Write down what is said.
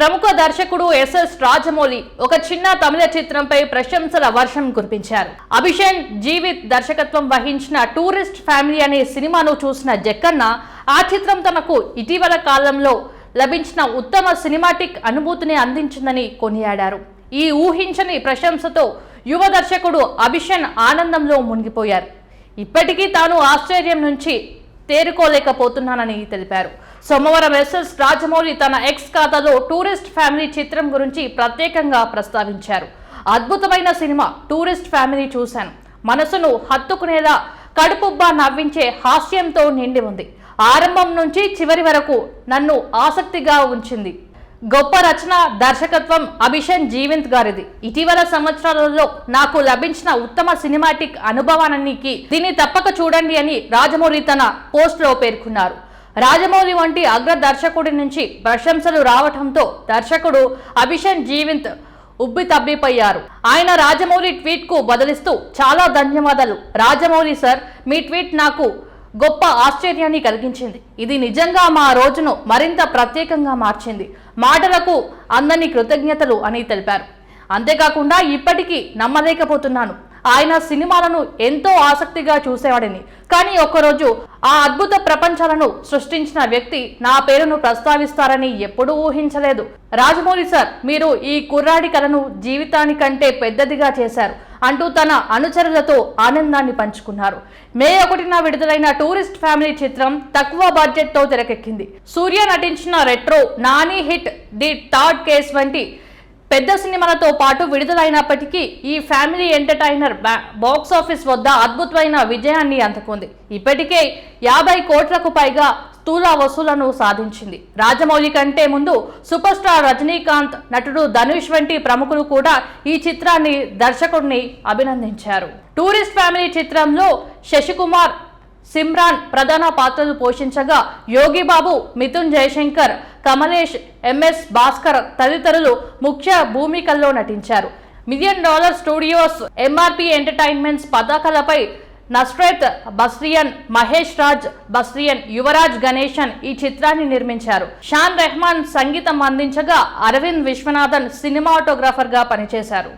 ప్రముఖ దర్శకుడు ఎస్ఎస్ రాజమౌళి ఒక చిన్న తమిళ చిత్రంపై ప్రశంసల వర్షం కురిపించారు. అభిషేక్ జీవిత్ దర్శకత్వం వహించిన టూరిస్ట్ ఫ్యామిలీ అనే సినిమాను చూసిన జక్కన్న ఆ చిత్రం తనకు ఇటీవల కాలంలో లభించిన ఉత్తమ సినిమాటిక్ అనుభూతిని అందించిందని కొనియాడారు. ఈ ఊహించని ప్రశంసతో యువ దర్శకుడు అభిషన్ ఆనందంలో మునిగిపోయారు. ఇప్పటికీ తాను ఆశ్చర్యం నుంచి తేరుకోలేకపోతున్నానని తెలిపారు. సోమవారం ఎస్ఎస్ రాజమౌళి తన ఎక్స్ ఖాతాలో టూరిస్ట్ ఫ్యామిలీ చిత్రం గురించి ప్రత్యేకంగా ప్రస్తావించారు. అద్భుతమైన సినిమా టూరిస్ట్ ఫ్యామిలీ చూశాను. మనసును హత్తుకునేలా కడుపుబ్బా నవ్వించే హాస్యంతో నిండి ఉంది. ఆరంభం నుంచి చివరి వరకు నన్ను ఆసక్తిగా ఉంచింది గొప్ప రచన దర్శకత్వం అభిషన్ జీవంత్ గారిది. ఇటీవల సంవత్సరాలలో నాకు లభించిన ఉత్తమ సినిమాటిక్ అనుభవానికి దీన్ని తప్పక చూడండి అని రాజమౌళి తన పోస్ట్లో పేర్కొన్నారు. రాజమౌళి వంటి అగ్ర దర్శకుడి నుంచి ప్రశంసలు రావటంతో దర్శకుడు అభిషన్ జీవంత్ ఉబ్బి తబ్బిపోయారు. ఆయన రాజమౌళి ట్వీట్కు బదిలిస్తూ చాలా ధన్యవాదాలు. రాజమౌళి సార్ మీ ట్వీట్ నాకు గొప్ప ఆశ్చర్యాన్ని కలిగించింది. ఇది నిజంగా మా రోజును మరింత ప్రత్యేకంగా మార్చింది. మాటలకు అందని కృతజ్ఞతలు అని తెలిపారు. అంతేకాకుండా ఇప్పటికీ నమ్మలేకపోతున్నాను. ఆయన సినిమాలను ఎంతో ఆసక్తిగా చూసేవాడిని. కానీ ఒకరోజు ఆ అద్భుత ప్రపంచాలను సృష్టించిన వ్యక్తి నా పేరును ప్రస్తావిస్తారని ఎప్పుడూ ఊహించలేదు. రాజమౌళి సార్ మీరు ఈ కుర్రాడి కలను జీవితానికంటే పెద్దదిగా చేశారు. అంటూ తన అనుచరులతో ఆనందాన్ని పంచుకున్నారు. మే ఒకటిన విడుదలైన టూరిస్ట్ ఫ్యామిలీ చిత్రం తక్కువ బడ్జెట్తో తెరకెక్కింది. సూర్య నటించిన retro Nani hit the third case వంటి పెద్ద సినిమాలతో పాటు విడుదలైనప్పటికీ ఈ ఫ్యామిలీ ఎంటర్టైనర్ బాక్స్ ఆఫీస్ వద్ద అద్భుతమైన విజయాన్ని అందుకుంది. ఇప్పటికే యాభై కోట్లకు పైగా స్థూల వసూలను సాధించింది. రాజమౌళి కంటే ముందు సూపర్ స్టార్ రజనీకాంత్ నటుడు ధనుష్ వంటి ప్రముఖులు కూడా ఈ చిత్రాన్ని దర్శకుడిని అభినందించారు. టూరిస్ట్ ఫ్యామిలీ చిత్రంలో శశికుమార్ సిమ్రాన్ ప్రధాన పాత్రలు పోషించగా యోగి బాబు మిథున్ జయశంకర్ కమలేష్ ఎంఎస్ భాస్కర్ తదితరులు ముఖ్య భూమికల్లో నటించారు. Million dollar studios MRP entertainments పతాకాలపై Nusrat Basrian Mahesh Raj Basrian Yuvaraj Ganesan ఈ చిత్రాన్ని నిర్మించారు. షాన్ రెహమాన్ సంగీతం అందించగా అరవింద్ విశ్వనాథన్ సినిమాటోగ్రాఫర్గా పనిచేశారు.